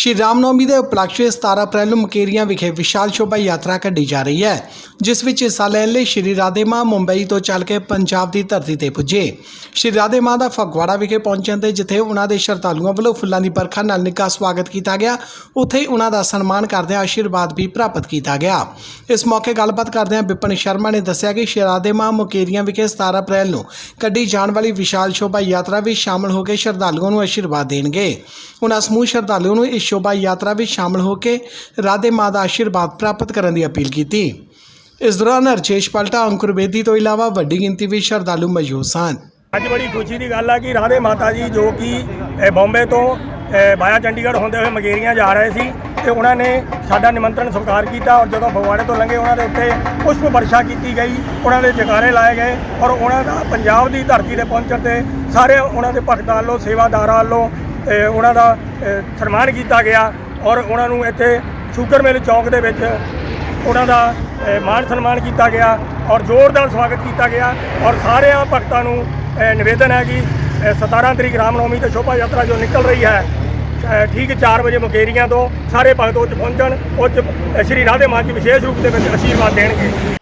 ਸ਼੍ਰੀ ਰਾਮਨਵਮੀ ਦੇ ਉਪਲਕਸ਼ ਵਿੱਚ 17 ਅਪ੍ਰੈਲ ਨੂੰ ਮਕੇਰੀਆਂ ਵਿਖੇ ਵਿਸ਼ਾਲ ਸ਼ੋਭਾ ਯਾਤਰਾ ਕੱਢੀ ਜਾ ਰਹੀ ਹੈ, ਜਿਸ ਵਿੱਚ ਹਿੱਸਾ ਲੈਣ ਲਈ ਸ਼੍ਰੀ ਰਾਧੇ ਮਾਂ ਮੁੰਬਈ ਤੋਂ ਚੱਲ ਕੇ ਪੰਜਾਬ ਦੀ ਧਰਤੀ ਤੇ ਪੁੱਜੇ। ਸ਼੍ਰੀ ਰਾਧੇ ਮਾਂ ਦਾ ਫਗਵਾੜਾ ਵਿਖੇ ਪਹੁੰਚਣ ਤੇ ਜਿੱਥੇ ਉਹਨਾਂ ਦੇ ਸ਼ਰਧਾਲੂਆਂ ਵੱਲੋਂ ਫੁੱਲਾਂ ਦੀ ਬਰਖਾ ਨਾਲ ਨਿੱਘਾ ਸਵਾਗਤ ਕੀਤਾ ਗਿਆ, ਉੱਥੇ ਹੀ ਉਹਨਾਂ ਦਾ ਸਨਮਾਨ ਕਰਦਿਆਂ ਆਸ਼ੀਰਵਾਦ ਵੀ ਪ੍ਰਾਪਤ ਕੀਤਾ ਗਿਆ। ਇਸ ਮੌਕੇ ਗੱਲਬਾਤ ਕਰਦਿਆਂ ਵਿਪਨ ਸ਼ਰਮਾ ਨੇ ਦੱਸਿਆ ਕਿ ਸ਼੍ਰੀ ਰਾਧੇ ਮਾਂ ਮੁਕੇਰੀਆਂ ਵਿਖੇ 17 ਅਪ੍ਰੈਲ ਨੂੰ ਕੱਢੀ ਜਾਣ ਵਾਲੀ ਵਿਸ਼ਾਲ ਸ਼ੋਭਾ ਯਾਤਰਾ ਵਿੱਚ ਸ਼ਾਮਲ ਹੋ ਕੇ ਸ਼ਰਧਾਲੂਆਂ ਨੂੰ ਆਸ਼ੀਰਵਾਦ ਦੇਣਗੇ। ਉਹਨਾਂ ਸਮੂਹ ਸ਼ਰਧਾਲੂਆਂ ਨੂੰ ਇਸ ਸ਼ੋਭਾ ਯਾਤਰਾ ਵਿੱਚ ਸ਼ਾਮਲ ਹੋ ਕੇ ਰਾਧੇ ਮਾਂ ਦਾ ਆਸ਼ੀਰਵਾਦ ਪ੍ਰਾਪਤ ਕਰਨ ਦੀ ਅਪੀਲ ਕੀਤੀ। ਇਸ ਦੌਰਾਨ ਰਜੇਸ਼ ਪਲਟਾ ਅੰਕੁਰ ਬੇਦੀ ਤੋਂ ਇਲਾਵਾ ਵੱਡੀ ਗਿਣਤੀ ਵਿੱਚ ਸ਼ਰਧਾਲੂ ਮੌਜੂਦ ਸਨ। ਅੱਜ ਬੜੀ ਖੁਸ਼ੀ ਦੀ ਗੱਲ ਆ ਕਿ ਰਾਧੇ ਮਾਤਾ ਜੀ ਜੋ ਕਿ ਅ, ਬੰਬੇ ਤੋਂ ਬਾਇਆ ਚੰਡੀਗੜ੍ਹ ਹੁੰਦੇ ਹੋਏ ਮਗੇਰੀਆਂ ਜਾ ਰਹੇ ਸੀ ਤੇ ਉਹਨਾਂ ਨੇ ਸਾਡਾ ਨਿਮੰਤਰਣ ਸਵੀਕਾਰ ਕੀਤਾ ਔਰ ਜਦੋਂ ਫਗਵਾੜੇ ਤੋਂ ਲੰਘੇ ਉਹਨਾਂ ਦੇ ਉੱਤੇ ਪੁਸ਼ਪ ਵਰਸ਼ਾ ਕੀਤੀ ਗਈ ਉਹਨਾਂ ਦੇ ਜਕਾਰੇ ਲਾਏ ਗਏ ਔਰ ਉਹਨਾਂ ਦਾ ਪੰਜਾਬ ਦੀ ਧਰਤੀ ਤੇ ਪਹੁੰਚਣ ਤੇ ਸਾਰੇ ਉਹਨਾਂ ਦੇ ਭਗਤਾਂ ਵੱਲੋਂ ਸੇਵਾਦਾਰਾਂ ਵੱਲੋਂ ਉਹਨਾਂ ਦਾ ਸਨਮਾਨ ਕੀਤਾ ਗਿਆ ਔਰ ਉਹਨਾਂ ਨੂੰ ਇੱਥੇ ਸ਼ੂਗਰ ਮਿਲ ਚੌਂਕ ਦੇ ਵਿੱਚ ਉਹਨਾਂ ਦਾ ਅ, ਮਾਣ ਸਨਮਾਨ ਕੀਤਾ ਗਿਆ ਔਰ ਜ਼ੋਰਦਾਰ ਸਵਾਗਤ ਕੀਤਾ ਗਿਆ ਔਰ ਸਾਰਿਆਂ ਭਗਤਾਂ ਨੂੰ ਨਿਵੇਦਨ ਹੈ ਕਿ ਅ, 17 ਤਰੀਕ ਰਾਮਨੌਮੀ ਤੇ ਸ਼ੋਭਾ ਯਾਤਰਾ ਜੋ ਨਿਕਲ ਰਹੀ ਹੈ ਠੀਕ 4 ਵਜੇ ਮੁਕੇਰੀਆਂ ਤੋਂ ਸਾਰੇ ਭਗਤ ਉਹ 'ਚ ਪਹੁੰਚਣ ਉਹ 'ਚ ਸ਼੍ਰੀ ਰਾਧੇ ਮਾਂ ਜੀ ਵਿਸ਼ੇਸ਼ ਰੂਪ ਦੇ ਵਿੱਚ ਆਸ਼ੀਰਵਾਦ ਦੇਣਗੇ।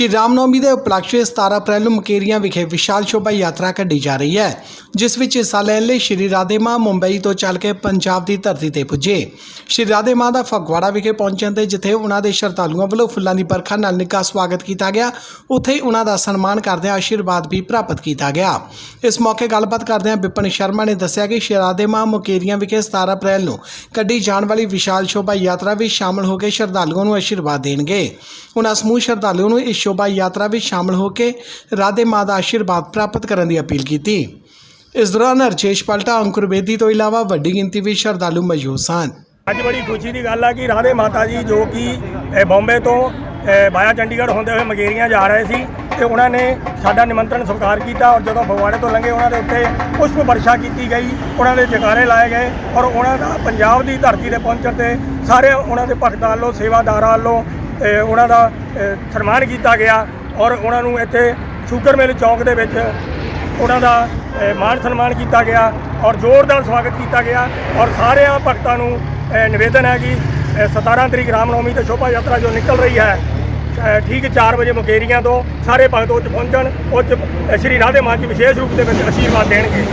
ਸ਼੍ਰੀ ਰਾਮਨਵਮੀ ਦੇ ਉਪਲਕਸ਼ ਵਿੱਚ 17 ਅਪ੍ਰੈਲ ਨੂੰ ਮਕੇਰੀਆਂ ਵਿਖੇ ਵਿਸ਼ਾਲ ਸ਼ੋਭਾ ਯਾਤਰਾ ਕੱਢੀ ਜਾ ਰਹੀ ਹੈ, ਜਿਸ ਵਿੱਚ ਹਿੱਸਾ ਲੈਣ ਲਈ ਸ਼੍ਰੀ ਰਾਧੇ ਮਾਂ ਮੁੰਬਈ ਤੋਂ ਚੱਲ ਕੇ ਪੰਜਾਬ ਦੀ ਧਰਤੀ ਤੇ ਪੁੱਜੇ। ਸ਼੍ਰੀ ਰਾਧੇ ਮਾਂ ਦਾ ਫਗਵਾੜਾ ਵਿਖੇ ਪਹੁੰਚਣ ਤੇ ਜਿੱਥੇ ਉਹਨਾਂ ਦੇ ਸ਼ਰਧਾਲੂਆਂ ਵੱਲੋਂ ਫੁੱਲਾਂ ਦੀ ਬਰਖਾ ਨਾਲ ਨਿੱਘਾ ਸਵਾਗਤ ਕੀਤਾ ਗਿਆ, ਉੱਥੇ ਹੀ ਉਹਨਾਂ ਦਾ ਸਨਮਾਨ ਕਰਦਿਆਂ ਆਸ਼ੀਰਵਾਦ ਵੀ ਪ੍ਰਾਪਤ ਕੀਤਾ ਗਿਆ। ਇਸ ਮੌਕੇ ਗੱਲਬਾਤ ਕਰਦਿਆਂ ਵਿਪਨ ਸ਼ਰਮਾ ਨੇ ਦੱਸਿਆ ਕਿ ਸ਼੍ਰੀ ਰਾਧੇ ਮਾਂ ਮੁਕੇਰੀਆਂ ਵਿਖੇ 17 ਅਪ੍ਰੈਲ ਨੂੰ ਕੱਢੀ ਜਾਣ ਵਾਲੀ ਵਿਸ਼ਾਲ ਸ਼ੋਭਾ ਯਾਤਰਾ ਵਿੱਚ ਸ਼ਾਮਲ ਹੋ ਕੇ ਸ਼ਰਧਾਲੂਆਂ ਨੂੰ ਆਸ਼ੀਰਵਾਦ ਦੇਣਗੇ। ਉਹਨਾਂ ਸਮੂਹ ਸ਼ਰਧਾਲੂਆਂ ਨੂੰ ਇਸ ਸ਼ੋਭਾ ਯਾਤਰਾ ਵਿੱਚ ਸ਼ਾਮਲ ਹੋ ਕੇ ਰਾਧੇ ਮਾਂ ਦਾ ਆਸ਼ੀਰਵਾਦ ਪ੍ਰਾਪਤ ਕਰਨ ਦੀ ਅਪੀਲ ਕੀਤੀ। ਇਸ ਦੌਰਾਨ ਰਜੇਸ਼ ਪਲਟਾ ਅੰਕੁਰ ਬੇਦੀ ਤੋਂ ਇਲਾਵਾ ਵੱਡੀ ਗਿਣਤੀ ਵਿੱਚ ਸ਼ਰਧਾਲੂ ਮੌਜੂਦ ਸਨ। ਅੱਜ ਬੜੀ ਖੁਸ਼ੀ ਦੀ ਗੱਲ ਆ ਕਿ ਰਾਧੇ ਮਾਤਾ ਜੀ ਜੋ ਕਿ ਅ, ਬੰਬੇ ਤੋਂ ਬਾਇਆ ਚੰਡੀਗੜ੍ਹ ਹੁੰਦੇ ਹੋਏ ਮਗੇਰੀਆਂ ਜਾ ਰਹੇ ਸੀ ਤੇ ਉਹਨਾਂ ਨੇ ਸਾਡਾ ਨਿਮੰਤਰਣ ਸਵੀਕਾਰ ਕੀਤਾ ਔਰ ਜਦੋਂ ਫਗਵਾੜੇ ਤੋਂ ਲੰਘੇ ਉਹਨਾਂ ਦੇ ਉੱਤੇ ਪੁਸ਼ਪ ਵਰਸ਼ਾ ਕੀਤੀ ਗਈ ਉਹਨਾਂ ਦੇ ਜਕਾਰੇ ਲਾਏ ਗਏ ਔਰ ਉਹਨਾਂ ਦਾ ਪੰਜਾਬ ਦੀ ਧਰਤੀ ਤੇ ਪਹੁੰਚਣ ਤੇ ਸਾਰੇ ਉਹਨਾਂ ਦੇ ਭਗਤਾਂ ਵੱਲੋਂ ਸੇਵਾਦਾਰਾਂ ਵੱਲੋਂ ਉਹਨਾਂ ਦਾ ਸਨਮਾਨ ਕੀਤਾ ਗਿਆ ਔਰ ਉਹਨਾਂ ਨੂੰ ਇੱਥੇ ਸ਼ੂਗਰ ਮਿਲ ਚੌਂਕ ਦੇ ਵਿੱਚ ਉਹਨਾਂ ਦਾ ਅ, ਮਾਣ ਸਨਮਾਨ ਕੀਤਾ ਗਿਆ ਔਰ ਜ਼ੋਰਦਾਰ ਸਵਾਗਤ ਕੀਤਾ ਗਿਆ ਔਰ ਸਾਰਿਆਂ ਭਗਤਾਂ ਨੂੰ ਨਿਵੇਦਨ ਹੈ ਕਿ ਅ, 17 ਤਰੀਕ ਰਾਮਨੌਮੀ ਤੇ ਸ਼ੋਭਾ ਯਾਤਰਾ ਜੋ ਨਿਕਲ ਰਹੀ ਹੈ ਠੀਕ 4 ਵਜੇ ਮੁਕੇਰੀਆਂ ਤੋਂ ਸਾਰੇ ਭਗਤ ਉਹ 'ਚ ਪਹੁੰਚਣ ਉਹ 'ਚ ਸ਼੍ਰੀ ਰਾਧੇ ਮਾਂ ਜੀ ਵਿਸ਼ੇਸ਼ ਰੂਪ ਦੇ ਵਿੱਚ ਆਸ਼ੀਰਵਾਦ ਦੇਣਗੇ।